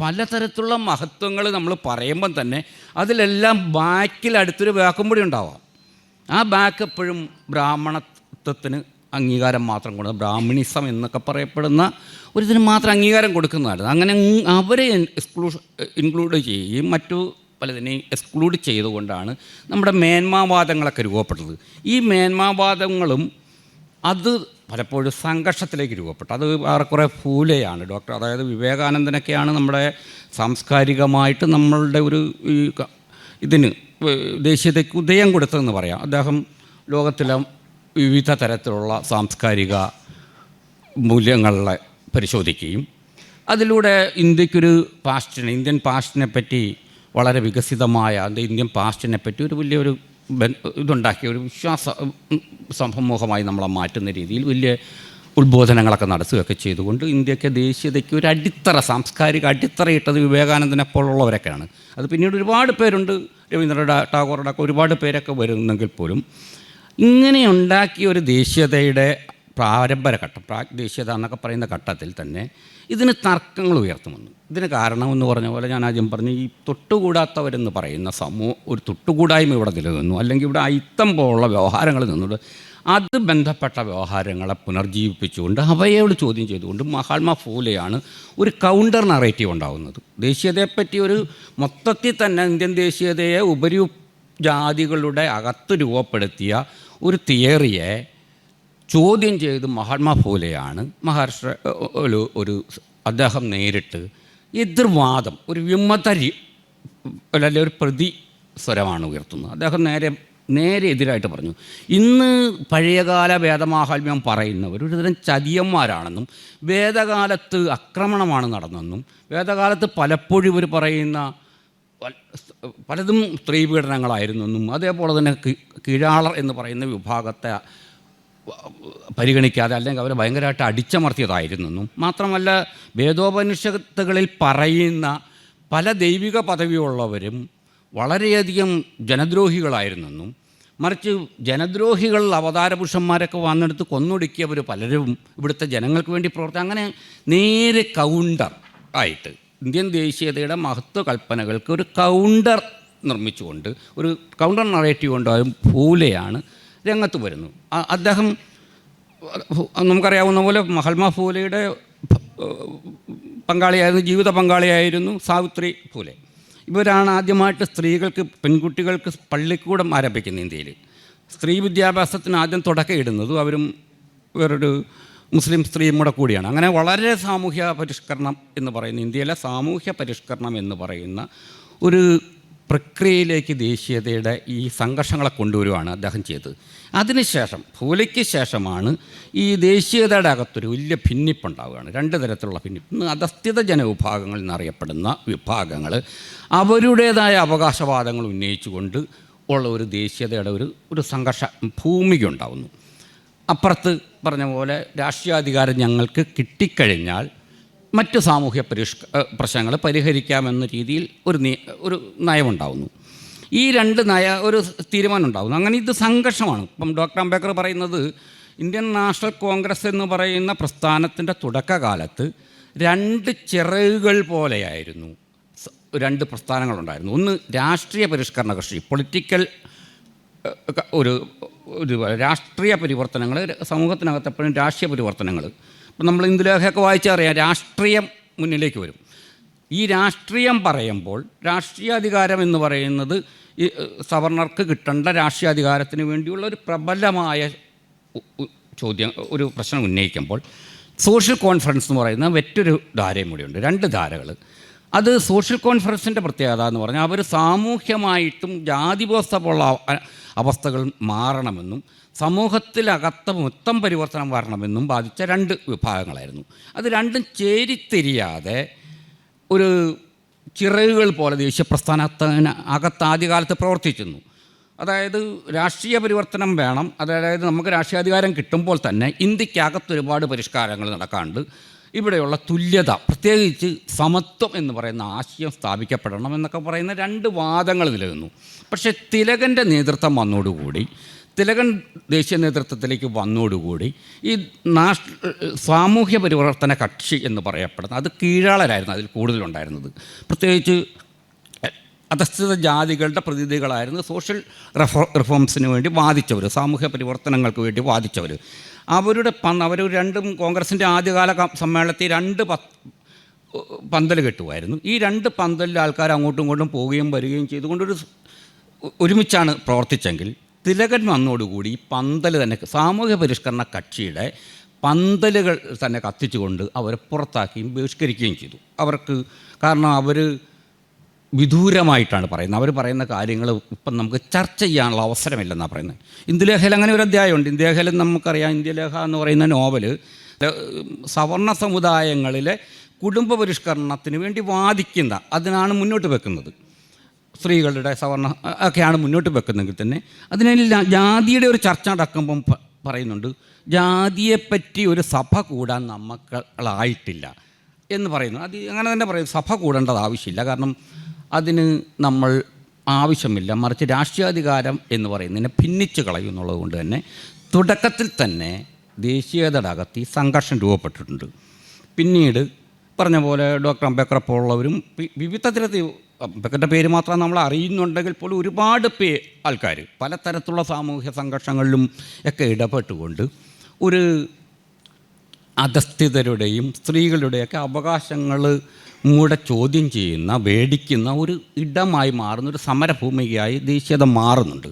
പലതരത്തിലുള്ള മഹത്വങ്ങൾ നമ്മൾ പറയുമ്പം തന്നെ അതിലെല്ലാം ബാക്കിൽ അടുത്തൊരു ബാക്കും കൂടി ഉണ്ടാവാം. ആ ബാക്ക് എപ്പോഴും ബ്രാഹ്മണത്വത്തിന് അംഗീകാരം മാത്രം കൊടുക്കുക ബ്രാഹ്മണിസം എന്നൊക്കെ പറയപ്പെടുന്ന ഒരു ഇതിന് മാത്രം അംഗീകാരം കൊടുക്കുന്നതാണ് അങ്ങനെ അവരെ എക്സ്ക്ലൂ ഇൻക്ലൂഡ് ചെയ്യുകയും മറ്റു പലതിനെയും എക്സ്ക്ലൂഡ് ചെയ്തുകൊണ്ടാണ് നമ്മുടെ മേന്മാവാദങ്ങളൊക്കെ രൂപപ്പെട്ടത് ഈ മേന്മാവാദങ്ങളും അത് പലപ്പോഴും സംഘർഷത്തിലേക്ക് രൂപപ്പെട്ടു. അത് ഏറെക്കുറെ ഫൂലെയാണ്. ഡോക്ടർ അതായത് വിവേകാനന്ദനൊക്കെയാണ് നമ്മുടെ സാംസ്കാരികമായിട്ട് നമ്മളുടെ ഒരു ഇതിന് ദേശീയതയ്ക്ക് ഉദയം കൊടുത്തതെന്ന് പറയാം. അദ്ദേഹം ലോകത്തിലെ വിവിധ തരത്തിലുള്ള സാംസ്കാരിക മൂല്യങ്ങളെ പരിശോധിക്കുകയും അതിലൂടെ ഇന്ത്യക്കൊരു പാസ്റ്റിനെ ഇന്ത്യൻ പാസ്റ്റിനെ പറ്റി വളരെ വികസിതമായ ഇന്ത്യൻ പാസ്റ്റിനെ പറ്റി ഒരു വലിയൊരു ഇതുണ്ടാക്കിയ ഒരു വിശ്വാസ സമൂഹമായി നമ്മളെ മാറ്റുന്ന രീതിയിൽ വലിയ ഉത്ബോധനങ്ങളൊക്കെ നടത്തുകയൊക്കെ ചെയ്തുകൊണ്ട് ഇന്ത്യയ്ക്ക് ദേശീയതയ്ക്ക് ഒരു അടിത്തറ സാംസ്കാരിക അടിത്തറയിട്ടത് വിവേകാനന്ദനെ പോലുള്ളവരൊക്കെയാണ്. അത് പിന്നീട് ഒരുപാട് പേരുണ്ട്. രവീന്ദ്ര ടാഗോറുടെ ഒക്കെ ഒരുപാട് പേരൊക്കെ വരുന്നെങ്കിൽ പോലും ഇങ്ങനെ ഉണ്ടാക്കിയ ഒരു ദേശീയതയുടെ പ്രാരംഭര ഘട്ടം പ്രാഗ്ദേശീയത എന്നൊക്കെ പറയുന്ന ഘട്ടത്തിൽ തന്നെ ഇതിന് തർക്കങ്ങൾ ഉയർത്തുമെന്ന് ഇതിന് കാരണമെന്ന് പറഞ്ഞ പോലെ ഞാൻ ആദ്യം പറഞ്ഞു ഈ തൊട്ടുകൂടാത്തവരെന്ന് പറയുന്ന സമൂഹം ഒരു തൊട്ടുകൂടായ്മ ഇവിടെ നിലനിന്നു അല്ലെങ്കിൽ ഇവിടെ അയിത്തം പോലുള്ള വ്യവഹാരങ്ങൾ നിന്നുകൊണ്ട് അത് ബന്ധപ്പെട്ട വ്യവഹാരങ്ങളെ പുനർജീവിപ്പിച്ചുകൊണ്ട് അവയോട് ചോദ്യം ചെയ്തുകൊണ്ട് മഹാത്മാ ഫൂലെയാണ് ഒരു കൗണ്ടർ നറേറ്റീവ് ഉണ്ടാകുന്നത് ദേശീയതയെപ്പറ്റി ഒരു മൊത്തത്തിൽ തന്നെ ഇന്ത്യൻ ദേശീയതയെ ഉപരി ജാതികളുടെ അകത്ത് രൂപപ്പെടുത്തിയ ഒരു തിയറിയെ ചോദ്യം ചെയ്ത് മഹാത്മാ ഫൂലെയാണ്. മഹാരാഷ്ട്ര ഒരു ഒരു അദ്ദേഹം നേരിട്ട് എതിർവാദം ഒരു വിമതരി അല്ലെങ്കിൽ ഒരു പ്രതി സ്വരമാണ് ഉയർത്തുന്നത്. അദ്ദേഹം നേരെ നേരെ എതിരായിട്ട് പറഞ്ഞു. ഇന്ന് പഴയകാല വേദമാഹാത്മ്യം പറയുന്നവർ ഒരുതരം ചതിയന്മാരാണെന്നും വേദകാലത്ത് ആക്രമണമാണ് നടന്നെന്നും വേദകാലത്ത് പലപ്പോഴും ഇവർ പറയുന്ന പലതും സ്ത്രീ പീഡനങ്ങളായിരുന്നെന്നും അതേപോലെ തന്നെ കീഴാളർ എന്ന് പറയുന്ന വിഭാഗത്തെ പരിഗണിക്കാതെ അല്ലെങ്കിൽ അവരെ ഭയങ്കരമായിട്ട് അടിച്ചമർത്തിയതായിരുന്നെന്നും. മാത്രമല്ല വേദോപനിഷത്തുകളിൽ പറയുന്ന പല ദൈവിക പദവിയുള്ളവരും വളരെയധികം ജനദ്രോഹികളായിരുന്നെന്നും. മറിച്ച് ജനദ്രോഹികൾ അവതാരപുരുഷന്മാരൊക്കെ വന്നെടുത്ത് കൊന്നൊടുക്കിയവർ പലരും ഇവിടുത്തെ ജനങ്ങൾക്ക് വേണ്ടി പ്രവർത്തി അങ്ങനെ നേരെ കൗണ്ടർ ആയിട്ട് ഇന്ത്യൻ ദേശീയതയുടെ മഹത്വ കൽപ്പനകൾക്ക് ഒരു കൗണ്ടർ നിർമ്മിച്ചുകൊണ്ട് ഒരു കൗണ്ടർ നറേറ്റീവ് കൊണ്ട് അത് ഫൂലെയാണ് രംഗത്ത് വരുന്നു. അദ്ദേഹം നമുക്കറിയാവുന്ന പോലെ മഹൽമ ഫൂലെയുടെ പങ്കാളിയായിരുന്നു ജീവിത പങ്കാളിയായിരുന്നു സാവിത്രി ഫൂലെ. ഇവരാണ് ആദ്യമായിട്ട് സ്ത്രീകൾക്ക് പെൺകുട്ടികൾക്ക് പള്ളിക്കൂടം ആരംഭിക്കുന്നത് ഇന്ത്യയിൽ. സ്ത്രീ വിദ്യാഭ്യാസത്തിന് ആദ്യം തുടക്കമിടുന്നതും അവരും വേറൊരു മുസ്ലിം സ്ത്രീയും കൂടെ കൂടിയാണ്. അങ്ങനെ വളരെ സാമൂഹ്യ പരിഷ്കരണം എന്ന് പറയുന്ന ഇന്ത്യയിലെ സാമൂഹ്യ പരിഷ്കരണം എന്ന് പറയുന്ന ഒരു പ്രക്രിയയിലേക്ക് ദേശീയതയുടെ ഈ സംഘർഷങ്ങളെ കൊണ്ടുവരുവാണ് അദ്ദേഹം ചെയ്തത്. അതിനുശേഷം ഭൂലയ്ക്ക് ശേഷമാണ് ഈ ദേശീയതയുടെ അകത്തൊരു വലിയ ഭിന്നിപ്പുണ്ടാവുകയാണ്. രണ്ട് തരത്തിലുള്ള ഭിന്നിപ്പ്. അധസ്ഥിത ജനവിഭാഗങ്ങൾ എന്നറിയപ്പെടുന്ന വിഭാഗങ്ങൾ അവരുടേതായ അവകാശവാദങ്ങൾ ഉന്നയിച്ചുകൊണ്ട് ഉള്ള ഒരു ദേശീയതയുടെ ഒരു ഒരു സംഘർഷ ഭൂമിക ഉണ്ടാവുന്നു. അപ്പുറത്ത് പറഞ്ഞ പോലെ രാഷ്ട്രീയാധികാരം ഞങ്ങൾക്ക് കിട്ടിക്കഴിഞ്ഞാൽ മറ്റ് സാമൂഹ്യ പരിഷ്ക പ്രശ്നങ്ങൾ പരിഹരിക്കാമെന്ന രീതിയിൽ ഒരു ഒരു നയമുണ്ടാവുന്നു. ഈ രണ്ട് നയ ഒരു തീരുമാനം ഉണ്ടാകുന്നു അങ്ങനെ ഇത് സംഘർഷമാണ്. ഇപ്പം ഡോക്ടർ അംബേദ്കർ പറയുന്നത് ഇന്ത്യൻ നാഷണൽ കോൺഗ്രസ് എന്ന് പറയുന്ന പ്രസ്ഥാനത്തിന്റെ തുടക്കകാലത്ത് രണ്ട് ചിറകുകൾ പോലെയായിരുന്നു. രണ്ട് പ്രസ്ഥാനങ്ങളുണ്ടായിരുന്നു. ഒന്ന് രാഷ്ട്രീയ പരിഷ്കരണ കക്ഷി പൊളിറ്റിക്കൽ ഒരു ഒരു രാഷ്ട്രീയ പരിവർത്തനങ്ങൾ സമൂഹത്തിനകത്തെപ്പോഴും രാഷ്ട്രീയ പരിവർത്തനങ്ങൾ നമ്മൾ ഇന്ദുലേഖയൊക്കെ വായിച്ചറിയാം രാഷ്ട്രീയം മുന്നിലേക്ക് വരും. ഈ രാഷ്ട്രീയം പറയുമ്പോൾ രാഷ്ട്രീയാധികാരം എന്ന് പറയുന്നത് ഈ സവർണർക്ക് കിട്ടേണ്ട രാഷ്ട്രീയാധികാരത്തിന് വേണ്ടിയുള്ള ഒരു പ്രബലമായ ചോദ്യം ഒരു പ്രശ്നം ഉന്നയിക്കുമ്പോൾ സോഷ്യൽ കോൺഫറൻസ് എന്ന് പറയുന്ന മറ്റൊരു ധാരയും കൂടിയുണ്ട്. രണ്ട് ധാരകൾ അത് സോഷ്യൽ കോൺഫറൻസിന്റെ പ്രത്യേകത എന്ന് പറഞ്ഞാൽ അവർ സാമൂഹ്യമായിട്ടും ജാതി വ്യവസ്ഥ പോലുള്ള അവസ്ഥകൾ മാറണമെന്നും സമൂഹത്തിലകത്ത മൊത്തം പരിവർത്തനം വരണമെന്നും ബാധിച്ച രണ്ട് വിഭാഗങ്ങളായിരുന്നു. അത് രണ്ടും ചേരിത്തിരിയാതെ ഒരു ചിറകുകൾ പോലെ ദേശീയ പ്രസ്ഥാനത്തിന് അകത്ത് ആദ്യകാലത്ത് പ്രവർത്തിച്ചിരുന്നു. അതായത് രാഷ്ട്രീയ പരിവർത്തനം വേണം. അതായത് നമുക്ക് രാഷ്ട്രീയാധികാരം കിട്ടുമ്പോൾ തന്നെ ഇന്ത്യക്കകത്ത് ഒരുപാട് പരിഷ്കാരങ്ങൾ നടക്കാണ്ട് ഇവിടെയുള്ള തുല്യത പ്രത്യേകിച്ച് സമത്വം എന്ന് പറയുന്ന ആശയം സ്ഥാപിക്കപ്പെടണം എന്നൊക്കെ പറയുന്ന രണ്ട് വാദങ്ങൾ നിലനിന്നു പക്ഷേ തിലകന്റെ നേതൃത്വം വന്നോടുകൂടി തിലകൻ ദേശീയ നേതൃത്വത്തിലേക്ക് വന്നോടുകൂടി ഈ നാഷ് സാമൂഹ്യ പരിവർത്തന കക്ഷി എന്ന് പറയപ്പെടുന്ന അത് കീഴാളരായിരുന്നു അതിൽ കൂടുതലുണ്ടായിരുന്നത്. പ്രത്യേകിച്ച് അധസ്ഥിത ജാതികളുടെ പ്രതിനിധികളായിരുന്നു സോഷ്യൽ റിഫോ റിഫോംസിന് വേണ്ടി വാദിച്ചവർ സാമൂഹ്യ പരിവർത്തനങ്ങൾക്ക് വേണ്ടി വാദിച്ചവർ അവരുടെ പന്ത് അവർ രണ്ടും കോൺഗ്രസിന്റെ ആദ്യകാല സമ്മേളനത്തിൽ രണ്ട് പന്തൽ കെട്ടുമായിരുന്നു. ഈ രണ്ട് പന്തലിൽ ആൾക്കാർ അങ്ങോട്ടും ഇങ്ങോട്ടും പോവുകയും വരികയും ചെയ്തുകൊണ്ടൊരു ഒരുമിച്ചാണ് പ്രവർത്തിച്ചെങ്കിൽ തിലകൻ വന്നോടുകൂടി ഈ പന്തൽ തന്നെ സാമൂഹ്യ പരിഷ്കരണ കക്ഷിയുടെ പന്തലുകൾ തന്നെ കത്തിച്ചുകൊണ്ട് അവരെ പുറത്താക്കുകയും ബഹിഷ്കരിക്കുകയും ചെയ്തു. അവർക്ക് കാരണം അവർ വിദൂരമായിട്ടാണ് പറയുന്നത്. അവർ പറയുന്ന കാര്യങ്ങൾ ഇപ്പം നമുക്ക് ചർച്ച ചെയ്യാനുള്ള അവസരമില്ലെന്നാണ് പറയുന്നത്. ഇന്ദുലേഖയിൽ അങ്ങനെ ഒരു അധ്യായമുണ്ട്. ഇന്ത്യലേഖയിൽ നമുക്കറിയാം ഇന്ത്യലേഖ എന്ന് പറയുന്ന നോവൽ സവർണ സമുദായങ്ങളിലെ കുടുംബ പരിഷ്കരണത്തിന് വേണ്ടി വാദിക്കുന്ന അതിനാണ് മുന്നോട്ട് വെക്കുന്നത്. സ്ത്രീകളുടെ സവർണ ഒക്കെയാണ് മുന്നോട്ട് വെക്കുന്നതെങ്കിൽ തന്നെ അതിനെല്ലാം ജാതിയുടെ ഒരു ചർച്ച നടക്കുമ്പം പറയുന്നുണ്ട് ജാതിയെപ്പറ്റി ഒരു സഭ കൂടാൻ നമുക്കളായിട്ടില്ല എന്ന് പറയുന്നു. അത് അങ്ങനെ തന്നെ പറയും സഭ കൂടേണ്ടത് ആവശ്യമില്ല. കാരണം അതിന് നമ്മൾ ആവശ്യമില്ല. മറിച്ച് രാഷ്ട്രീയാധികാരം എന്ന് പറയുന്നതിനെ ഭിന്നിച്ച് കളയും എന്നുള്ളത് കൊണ്ട് തന്നെ തുടക്കത്തിൽ തന്നെ ഈ സംഘർഷം രൂപപ്പെട്ടിട്ടുണ്ട്. പിന്നീട് പറഞ്ഞ പോലെ ഡോക്ടർ അംബേദ്കർ പോലുള്ളവരും വിവിധ തരത്തിൽ അംബേദ്കറുടെ പേര് മാത്രം നമ്മൾ അറിയുന്നുണ്ടെങ്കിൽ പോലും ഒരുപാട് പേ ആൾക്കാർ പലതരത്തിലുള്ള സാമൂഹ്യ സംഘർഷങ്ങളിലും ഒക്കെ ഇടപെട്ടുകൊണ്ട് ഒരു അധസ്ഥിതരുടെയും സ്ത്രീകളുടെയൊക്കെ അവകാശങ്ങൾ മൂടെ ചോദ്യം ചെയ്യുന്ന വേടിക്കുന്ന ഒരു ഇടമായി മാറുന്ന ഒരു സമരഭൂമികയായി ദേശീയത മാറുന്നുണ്ട്.